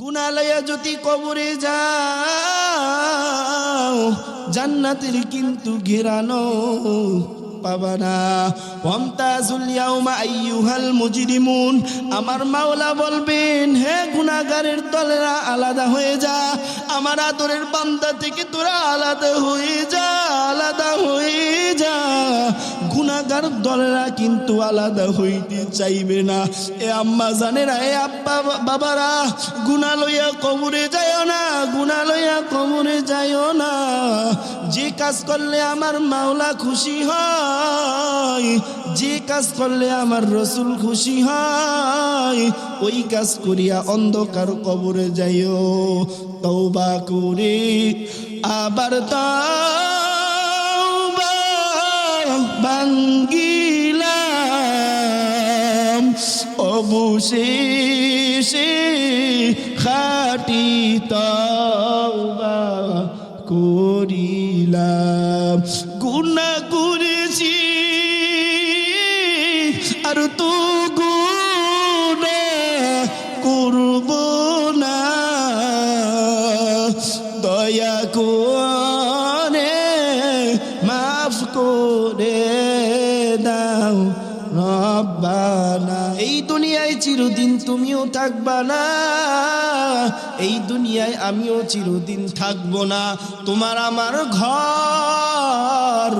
গুনালয়া যদি কবরে যাও, জান্নাতের কিন্তু ঘেরানো পাবানা মুজরিমুন। আমার মাওলা বলবেন, হে গুনাহগারের দলেরা, আলাদা হয়ে যা। আমার আদরের বান্দা থেকে তোরা আলাদা হয়ে যা, আলাদা হয়ে যা। গুনাহগার দলেরা কিন্তু আলাদা হইতে চাইবে না। এ আম্মা জানেরা, এ আব্বা বাবারা গুনা লইয়া কবরে যায় না গুনা লইয়া কবরে যায় না। যে কাজ করলে আমার মাওলা খুশি হয়, যে কাজ করলে আমার রসুল খুশি হয়, ওই কাজ করিয়া অন্ধকার কবরে যাইও। তৌবা করে, আবার তৌবা ভাঙ্গিলাম অবশেষে খাটি তওবা করিলাম। গুণা চিরদিন তুমিও থাকবা না। এই দুনিয়ায় আমিও চিরদিন থাকব না। তোমার আমার ঘর,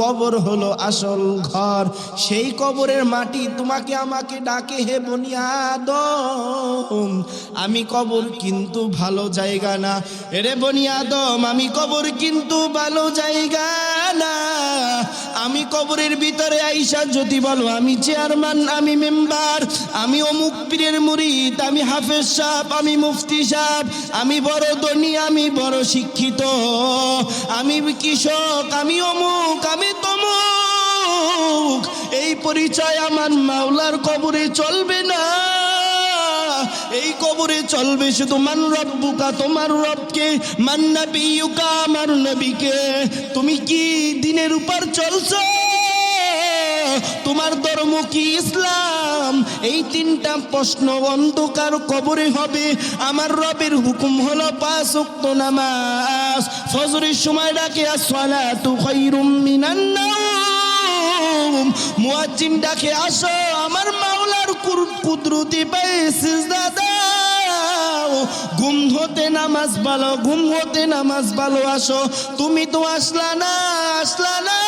কবর হলো আসল ঘর। সেই কবরের মাটি তোমাকে আমাকে ডাকে, হে বনিয়াদম আমি কবর কিন্তু ভালো জায়গা না। এরে বনিয়াদম আমি কবর কিন্তু ভালো জায়গা না। আমি কবরের ভিতরে আইসা যদি বলো, আমি চেয়ারম্যান, আমি মেম্বার, আমি অমুক পীরের মুরিদ, আমি হাফেজ সাহেব, আমি মুফতি সাহেব, আমি বড় ধনী, আমি বড় শিক্ষিত, আমি কৃষক, আমি অমুক, আমি তমুক। এই পরিচয় আমার মাওলার কবরে চলবে না। এই কবরে চলবে শুধু মান রব্বুকা, তোমার রবকে। মান নবিয়ুকা, আমার নবীকে। তুমি কি দিনের উপর চলছো? তোমার ধর্ম কি ইসলাম? এই তিনটা প্রশ্ন অন্ধকার কবরে হবে। আমার রবের হুকুম হলো পাঁচ উক্ত নামাজ। ফজরের সময় ডাকে, আসসালাতু খায়রুম মিনান নাওম। মুয়াজ্জিন ডাকে, আসো আমার কুর- কুদরতি পায়ে সিজদা দাও। ঘুম হতে নামাজ ভালো ঘুম হতে নামাজ ভালো আসো। তুমি তো আসলা না আসলা না।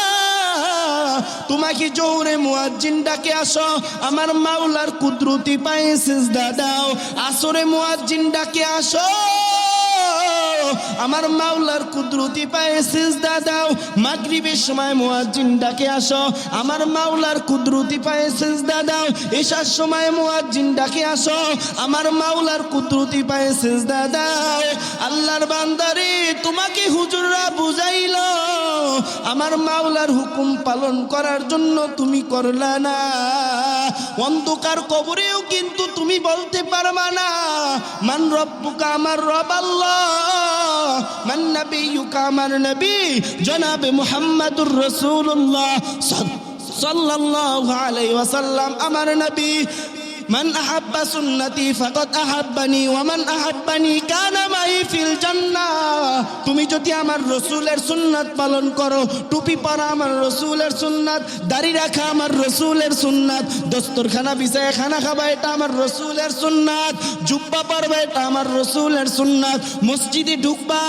তোমাকে জোরে মুয়াজ্জিন ডাকে আসো। আমার মাওলার কুদরতি পায়ে সিজদা দাও। আসরে মুয়াজ্জিন ডাকে আসো। আমার মাওলার কুদরতি পায়ে সিজদা দাও। মাগরিবের সময় মুয়াজ্জিন ডাকে আসো। আমার মাওলার কুদরতি পায়ে সিজদা দাও। এশার সময় মুয়াজ্জিন ডাকে আসো। আমার মাওলার কুদরতি পায়ে সিজদা দাও। আল্লাহর বান্দারে, তোমাকে হুজুররা বুঝাইলো। আমার মাওলার হুকুম পালন করার জন্য তুমি করলা না। অন্ধকার কবরেও কিন্তু তুমি বলতে পারবা না। মান রব্বুকা, আমার রব আল্লাহ। মান নবিয়ুকা আমার নবী জনাবে মুহাম্মাদুর রাসূলুল্লাহ সাল্লাল্লাহু আলাইহি ওয়াসাল্লাম আমার নবী মান আহাব্বা সুন্নতি ফাকাদ আহাব্বানি ওয়া মান আহাব্বানি কানা মাই ফিল জান্নাহ তুমি যদি আমার রসুলের সুন্নাত পালন করো, টুপি পরা আমার রসুলের সুন্নাত, দাড়ি রাখা আমার রসুলের সুন্নাত, দস্তরখানা বিছায় খানা খাবা এটা আমার রসুলের সুন্নাত, জুব্বা পরবা এটা আমার রসুলের সুন্নাত, মসজিদে ঢুকবা,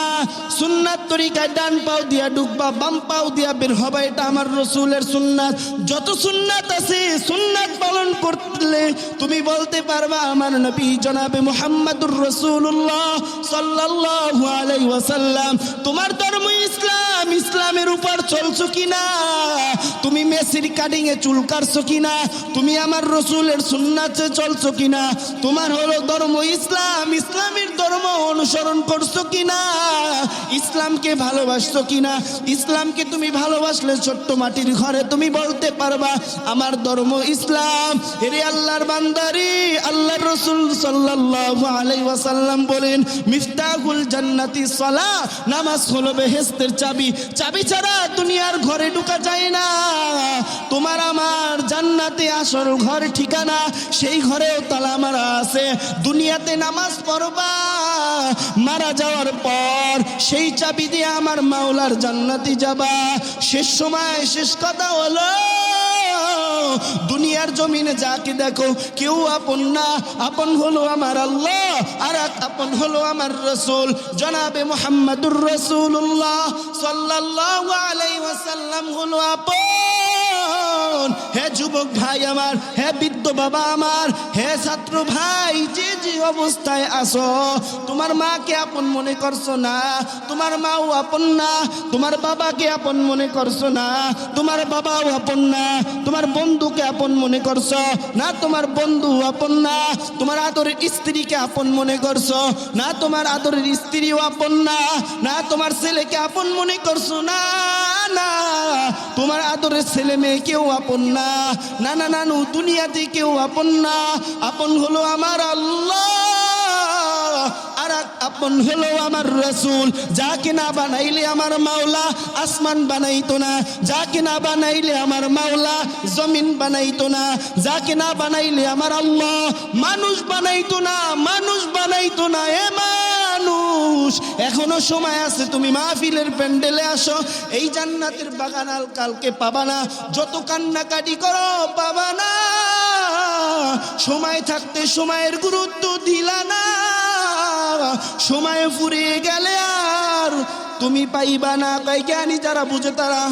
সুন্নাত তরিকায় ডান পাও দিয়া ঢুকবা, বাম পাও দিয়া বের হবা এটা আমার রসুলের সুন্নাত। যত সুন্নাত আছে, সুন্নাত পালন করলে তুমি বলতে পারবা আমার নবী জনাবে মুহাম্মাদুর রাসূলুল্লাহ সাল্লাল্লাহু আলাইহি ওয়াসাল্লাম, তোমার ধর্ম ইসলাম, ইসলামের উপর চলছো কিনা? তুমি মেসির কাটিং এ চুল কাটছো কিনা? তুমি আমার রসুলের সুন্নাতে চলছো কিনা? তোমার হলো ধর্ম ইসলাম, ইসলামের ধর্ম অনুসরণ করছ কিনা? ইসলামকে ভালোবাসছো কিনা? ইসলামকে তুমি ভালোবাসলে ছোট্ট মাটির ঘরে তুমি বলতে পারবা, আমার ধর্ম ইসলাম। এরে আল্লাহর বান্দা তাড়াতাড়ি আল্লাহ রসুল সাল্লাল্লাহু আলাইহি ওয়াসাল্লাম বলেন, মিফতাহুল জান্নাতি সালা, নামাজ হলো বেহেশতের চাবি। চাবি ছাড়া দুনিয়ার ঘরে ঢোকা যায় না। তোমার আমার জান্নাতে আসল ঘর ঠিকানা, সেই ঘরেও তালা মারা আছে। দুনিয়াতে নামাজ পড়বা, মারা যাওয়ার পর সেই চাবি দিয়ে আমার মাওলার জান্নাতি যাবা। শেষ সময় শেষ কথা হলো দুনিয়ার জমিনে যাকে দেখো, কেউ আপন না। আপন হলো আমার আল্লাহ, আর এক আপন হলো আমার রসুল। জনাবে মোহাম্মদুর রসুল্লাহ সাল্লাহ আলাই ওয়াসাল্লাম হলো আপন। হে যুবক ভাই আমার, হে বৃদ্ধ বাবা আমার, হে ছাত্র ভাই, যে যে অবস্থায় আসো তোমার মাকে আপন মনে করছ না, তোমার মাও আপন না, তোমার বাবাকে আপন মনে করছ না, তোমার বাবাও আপন না, তোমার বন্ধুকে আপন মনে করছ না, তোমার বন্ধু আপন না, তোমার আদরের স্ত্রীকে আপন মনে করছ না, তোমার আদরের স্ত্রীও আপন না না, তোমার ছেলেকে আপন মনে করছ না। না, তোমার আদরের ছেলে মেয়ে কেউ আপন না। না না, নানু, দুনিয়াতে কেউ আপন না। আপন হলো আমার আল্লাহ আপন হলো আমার রসুল। যা না বানাইলে আমার মাওলা, আসমান বানাইতো না। যাকে না বানাইলে আমার মাওলা, জমিন বানাইতো না। যাকে না বানাইলে আমার আল্লাহ, মানুষ বানাইতো না, মানুষ বানাইতো না। এ মানুষ। এখনও সময় আছে, তুমি মাহফিলের প্যান্ডেলে আসো। এই জান্নাতের বাগান বাগানাল কালকে পাবা না। যত কান্নাকাটি করো, পাবা না। সময় থাকতে সময়ের গুরুত্ব দিলা না। সময় ফুরিয়ে গেলে আর তুমি পাইবা না। তাই জ্ঞানী যারা বুঝে তারা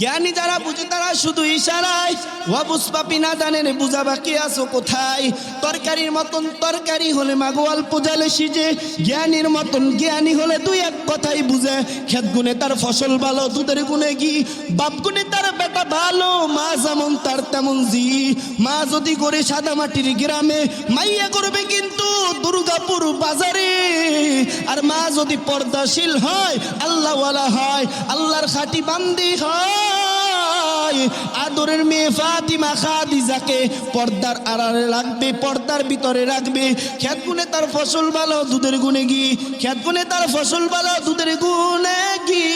জ্ঞানী যারা বুঝে তারা শুধু ইশারায়। ওয়াবুস পাপি না জানেন বুঝা বাকি আছো কোথায়? তরকারির মতন তরকারি হলে মাগো অল্প জালে সিজে। জ্ঞানীর মতন জ্ঞানী হলে দুই এক কথাই বুঝে। খেত গুনে তার ফসল ভালো, দুধের গুনে কি বাপ গুনে তার বেটা ভালো, মা যেমন তার তেমন জি। মা যদি করে সাদা মাটির গ্রামে, মাইয়া করবে কিন্তু দুর্গাপুর বাজারে। আর মা যদি পর্দাশীল হয়, আল্লাহওয়ালা হয়, আল্লাহর খাটি বান্দি হয়। আদরের মেয়ে ফাতিমা খাদিজাকে পর্দার আড়ালে রাখবে, পর্দার ভিতরে রাখবে। খেত গুনে তার ফসল ভালো, দুধের গুনে গি খেত গুনে তার ফসল ভালো, দুধের গুনে গি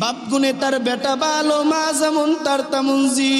বাপ গুনে তার বেটা ভালো, মা যেমন তার তেমন জি।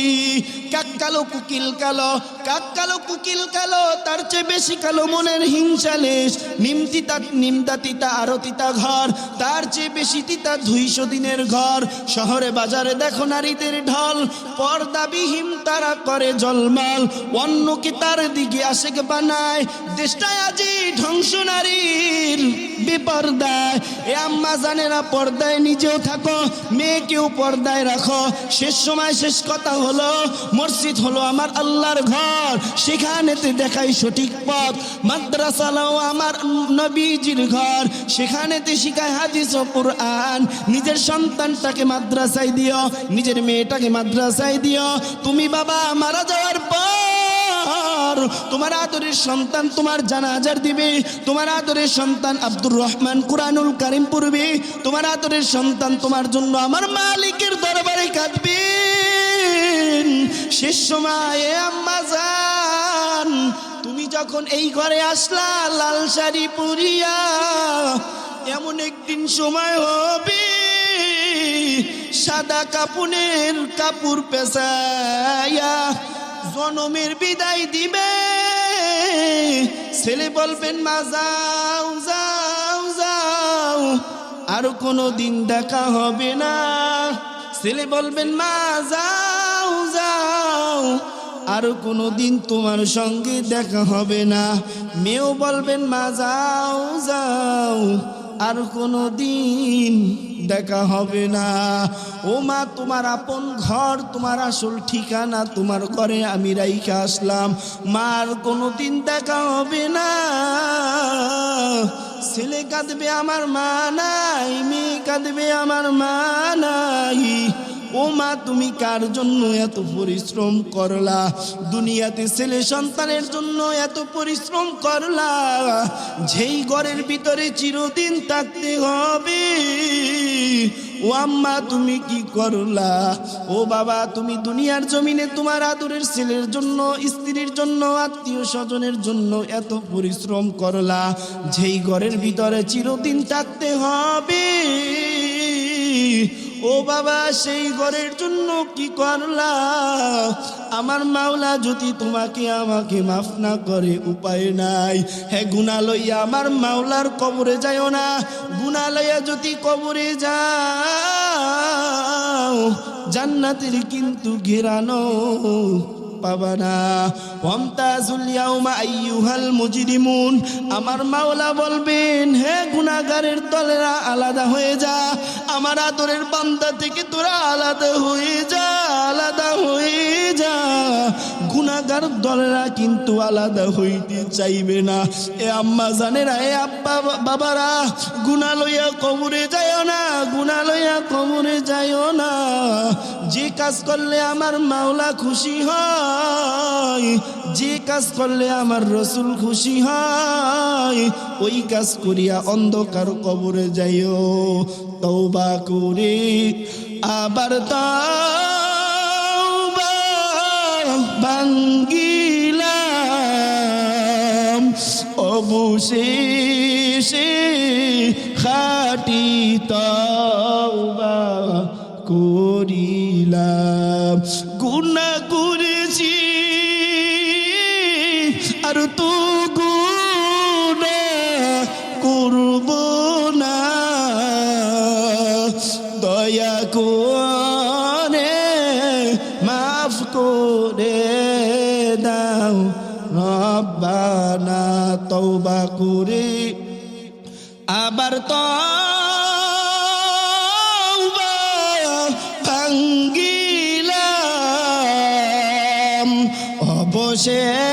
কাক কালো, কুকিল কালো, কাক কালো, কুকিল কালো, তার চেয়ে বেশি কালো মনের হিংসা লেশ নিম তিতা নিমদা তিতা, আরও তিতা ঘর, তার চেয়ে বেশি তিতা দুইশো দিনের ঘর। শহরে বাজারে দেখো নারীদের ঢল, পর্দাবিহীন তারা করে জলমাল। অন্য কি তার দিকে আশেক বানায়, দেশটায় আজি ধ্বংস নারীর বিপর্দায়। এ আম্মা জানে না পর্দায় নিজেও থাকো, মেয়েকেও পর্দায় রাখো। শেষ সময় শেষ কথা হলো, মসজিদ হলো আমার আল্লাহর ঘর। সেখানেতে দেখাই সঠিক পথ। মাদ্রাসালাও আমার নবীজির ঘর। সেখানেতে শিখায় হাদিস ও কুরআন। নিজের সন্তানটাকে মাদ্রাসায় দিও, নিজের মেয়েটাকে মাদ্রাসায় দিও। তুমি বাবা, মারা যাওয়ার পর তোমার আদরের সন্তান তোমার জানাজার দিবে। তোমার আদরের সন্তান আব্দুর রহমান কুরআনুল কারিম পড়বে। তোমার আদরের সন্তান তোমার জন্য আমার মালিকের দরবারে কাঁদবে শেষ সময়ে আম্মা যান তুমি যখন এই ঘরে আসলা, লাল শাড়ি পরিয়া, এমন একদিন সময় হবে, সাদা কাপুনের কাপড় পেশায়া জনমের বিদায় দিবে। ছেলে বলবেন, মা, যাও যাও যাও, আর কোনো দিন দেখা হবে না। ছেলে বলবেন, মা, যাও যাও আর কোনো দিন তোমার সঙ্গে দেখা হবে না। মেয়েও বলবেন, মা, যাও যাও। আর কোনো দিন দেখা হবে না। ও মা, তোমার আপন ঘর, তোমার আসল ঠিকানা, তোমার ঘরে আমি রাইখে আসলাম। মার কোনো দিন দেখা হবে না। ছেলে কাঁদবে আমার মা নাই, মেয়ে কাঁদবে আমার মা নাই। ও মা, তুমি কার জন্য এত পরিশ্রম করলা? দুনিয়াতে ছেলে সন্তানের জন্য এত পরিশ্রম করলা? যেই ঘরের ভিতরে চিরদিন থাকতে হবে। ও আম্মা, তুমি কি করলা? ও বাবা, তুমি দুনিয়ার জমিনে তোমার আদরের ছেলের জন্য, স্ত্রীর জন্য, আত্মীয় স্বজনের জন্য এত পরিশ্রম করলা। যেই ঘরের ভিতরে চিরদিন থাকতে হবে। ও বাবা, সেই ঘরের জন্য কি করলা? আমার মাওলা যদি তোমাকে আমাকে মাফ না করে, উপায় নাই। হ্যাঁ গুণা লইয়া আমার মাওলার কবরে যাইও না। গুণা লইয়া যদি কবরে যাও, জান্নাতের কিন্তু ঘেরানো ইয়াউমা আইয়ুহাল মুজরিমুন। আমার মাওলা বলবেন, হে গুনাহগারের দলেরা, আলাদা হয়ে যা। আমার আদরের বান্দা থেকে তোরা আলাদা হয়ে যা, আলাদা হয়ে যা। গুনাহগার দলেরা কিন্তু আলাদা হইতে চাইবে না। এ আম্মা জানেরা, এ আব্বা বাবারা গুনা লইয়া কবরে যায় না গুনা লইয়া কবরে যায় না। যে কাজ করলে আমার মাওলা খুশি হয়, যে কাজ করলে আমার রসুল খুশি হয়, ওই কাজ করিয়া অন্ধকার কবরে যাইও তৌবা করে আবার তওবা ভাঙ্গিলাম অবশেষে খাটি তওবা করিলাম। গুণা রব্বানা তওবা করে। আবার তো ভাঙ্গিলাম। অবশেষে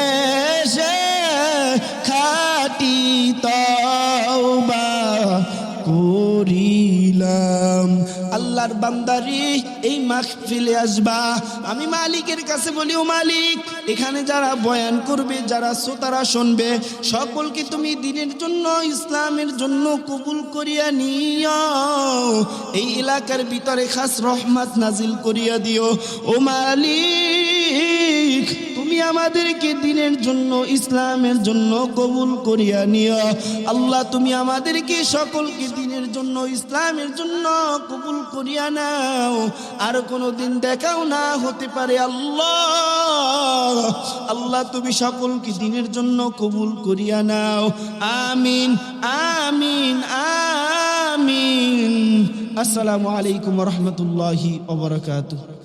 আল্লাহর বান্দারি এই মাহফিলে আসবা। আমি মালিকের কাছে বলি ও মালিক, এখানে যারা বয়ান করবে, যারা শ্রোতারা শুনবে, সকলকে তুমি দিনের জন্য, ইসলামের জন্য কবুল করিয়া নিও। এই এলাকার ভিতরে খাস রহমত নাজিল করিয়া দিও। ও মালিক তুমি আমাদেরকে দিনের জন্য, ইসলামের জন্য কবুল করিয়া নিও। আল্লাহ, তুমি আমাদেরকে সকলকে দিনের জন্য, ইসলামের জন্য কবুল করিয়া নাও। আর কোনো দিন দেখাও না হতে পারে আল্লাহ। আল্লাহ, তুমি সকলকে দিনের জন্য কবুল করিয়া নাও। আমিন আমিন আমিন। আসসালামু আলাইকুম রহমতুল্লাহি ওবরাকাতুহ